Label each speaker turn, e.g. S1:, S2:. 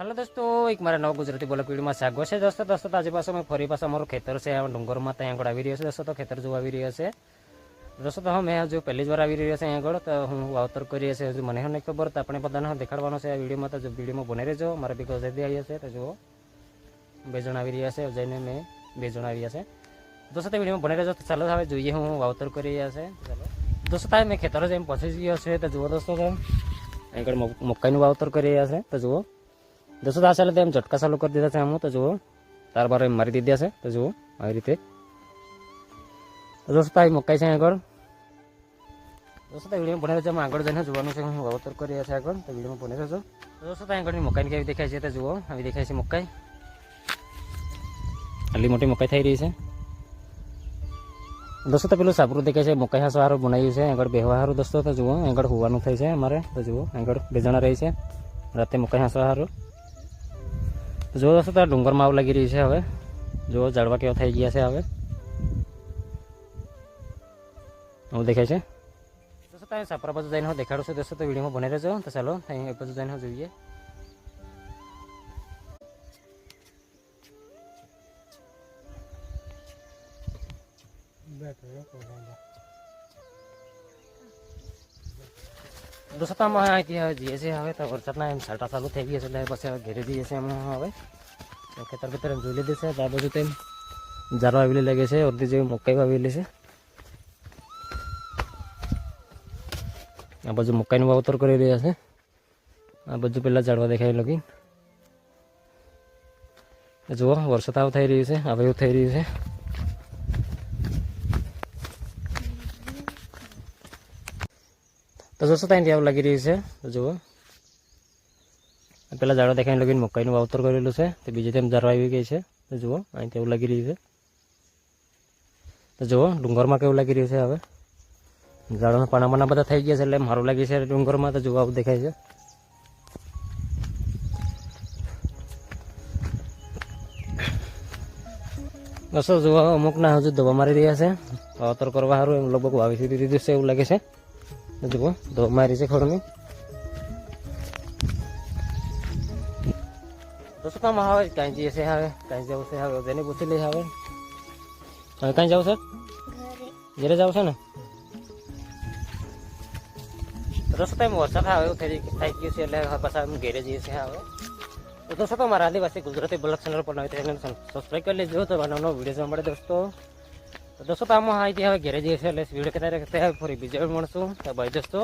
S1: હાલો દોસ્તો, એક મારા નવ ગુજરાતી બોલક વિડીયોમાં સ્વાગત છે દોસ્તો. દોસ્તો આજે પાછો મેં ફરી પાછા અમારું ખેતર છે. ડુંગરમાં ત્યાં આગળ આવી રહ્યો છે દોસ્તો, તો ખેતર જોવા આવી રહ્યો છે. દોસ્તો, તો મેં હજુ પહેલી જ વાર આવી રહ્યો છે અહીંયા આગળ, તો હું વાવતર કરી છે. હજુ મને નહીં ખબર, તો આપણે બધાને દેખાડવાનો છે આ વિડીયોમાં. તો જો વિડીયોમાં બને રહેજો. મારા ભેગો ગૌજયથી આવ્યા છે, તો જુઓ બે જણ આવી રહ્યા છે. જઈને મેં બે જણ આવ્યા છે. દોસ્તો, તો વિડીયોમાં બને રહેજો. તો ચાલો, હવે જોઈએ હું વાવતર કરી રહ્યા છે. ચાલો. દોસ્તો તારે મેં ખેતર જેમ પહોંચી ગયો છે. તો જુઓ દોસ્તો, તો આગળ મક- મકાઈનું વાવતર કરી રહ્યા છે. તો જુઓ. દોસ્તો આ ચાલે તેમ ઝટકા ચાલુ કરી દીધા છે આમ તો જુઓ. તાર બાર એમ મારી દીધા છે તો જુઓ, આવી રીતે. તો આવી મકાઈ છે આગળ. દોસ્તો તો વીડિયો બને છે આગળ જઈને જોવાનું છે હું વાવતર કરી રહ્યા છે આગળ. તો વિડીયોમાં રહેજો તો દોસ્તો તો આગળની મકાઈની કેવી દેખાય છે તો જુઓ, આવી દેખાય છે મકાઈ. આટલી મોટી મકાઈ થઈ રહી છે. દોસ્તો તો પેલું સાપરું દેખાય છે, મકાઈ હાસો સારું બનાવ્યું છે, આગળ બેહવા સારું દોસ્તો, તો જુઓ, આગળ હોવાનું થાય છે અમારે, તો જુઓ, આગળ બે જણા રહી છે. રાતે મકાઈ હાસો સારું તો જુઓ દોસ્તો તો આ ડુંગરમાં આવું લાગી રહ્યું છે હવે જુઓ ઝાડવા કેવા થઈ ગયા છે હવે આવું દેખાય છે દોસ્તો તો અહીં સાપરા બાજુ જઈને હું દેખાડું છું દોસ્તો તો વિડીયોમાં બને રહેજો તો ચાલો અહીં એ બાજુ જઈને હું જોઈએ દોસ્તો તો આમાં અહીંથી હવે જઈએ છીએ હવે તો વરસાદના એમ છાંટા ચાલુ થઈ ગયા છે એટલે પછી હવે ઘેરે જઈએ છીએ અમે હવે તો ખેતર ખેતર એમ જોઈ લીધું છે તો આ બાજુ તેમ જારો આવેલી લાગે છે અડધી જેવી મકાઈ આવેલી છે આ બાજુ મકાઈનું વાવતર કરી રહ્યા છે આ બાજુ પેલા ઝાડવા દેખાય લગી જુઓ વરસાદ આવું થઈ રહ્યું છે હવે એવું થઈ રહ્યું છે તો જોશો ત્યાંથી આવું લાગી રહ્યું છે. તો જુઓ. પેલા ઝાડો દેખાઈને લગીને મકાઈનું વાવતર કરેલું છે. તો બીજી તેમ ઝાડવા આવી ગઈ છે. તો જુઓ અહીંથી એવું લાગી રહ્યું છે. તો જુઓ, ડુંગરમાં કેવું લાગી રહ્યું છે હવે? ઝાડોના પાના બધા થઈ ગયા છે, એટલે મારું લાગી છે ડુંગરમાં. તો જોવા દેખાય છે. બસો જોવા અમુકના હજુ દવા મારી રહ્યા છે. વાવતર કરવા સારું એમ લગભગ વાવી દીધી દીધું છે, એવું લાગે છે. તો જુઓ દવા મારી છે ખોડની દોસ્તો કામ હવે કાંઈ જઈએ છે હવે કાંઈ જવું છે હવે જેને પૂછી લઈ હવે હવે કાંઈ જવું છે ઘરે જાવ છે ને રસ્તામાં વરસાદ આવે એવું થઈ થઈ ગયું છે એટલે હવે પાછા અમે ઘેરે જઈએ છીએ હવે તો દોસ્તો તો મારા આદિવાસી ગુજરાતી બ્લોગ ચેનલ પર નવી ચેનલ સબસ્ક્રાઈબ કરી લેજો તો નવો નવો વિડીયો જોવા મળે દોસ્તો તો દોસ્તો આમાં અહીંથી હવે ઘેરે જઈએ છીએ, એટલે વીડિયો કહેતા ફરી બીજા મળશું. તો ભાઈ દોસ્તો.